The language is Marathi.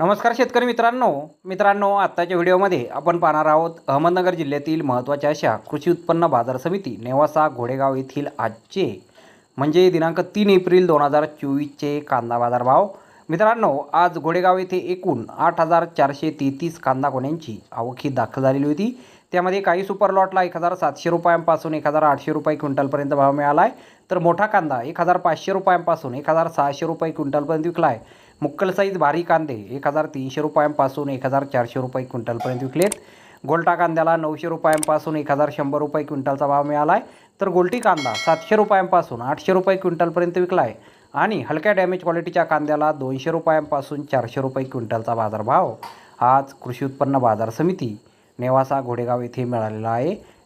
नमस्कार शेतकरी मित्रांनो. मित्रांनो आत्ताच्या व्हिडिओमध्ये आपण पाहणार आहोत अहमदनगर जिल्ह्यातील महत्त्वाच्या अशा कृषी उत्पन्न बाजार समिती नेवासा घोडेगाव येथील आजचे म्हणजे दिनांक तीन एप्रिल दोन हजार चोवीसचे कांदा बाजार भाव मित्रांनो आज घोडेगाव येथे एकूण आठ हजार चारशे तेहतीस कांदा कोण्यांची आवक ही दाखल झालेली होती. त्यामध्ये काही सुपर लॉटला एक हजार सातशे रुपयांपासून एक हजार आठशे रुपये क्विंटलपर्यंत भाव मिळाला आहे तर मोठा कांदा एक हजार पाचशे रुपयांपासून एक हजार सहाशे रुपये क्विंटलपर्यंत विकला आहे. मुक्कल साईज भारी कांदे एक हजार तीनशे रुपयांपासून एक हजार चारशे रुपये क्विंटलपर्यंत विकलेत. गोल्टा कांद्याला नऊशे रुपयांपासून एक हजार शंभर रुपये क्विंटलचा भाव मिळाला आहे तर गोल्टी कांदा सातशे रुपयांपासून आठशे रुपये क्विंटलपर्यंत विकला आहे आणि हलक्या डॅमेज क्वालिटीच्या कांद्याला दोनशे रुपयांपासून चारशे रुपये क्विंटलचा बाजारभाव. आज कृषी उत्पन्न बाजार समिती नेवासा घोडेगाव येथे मिळालेला आहे.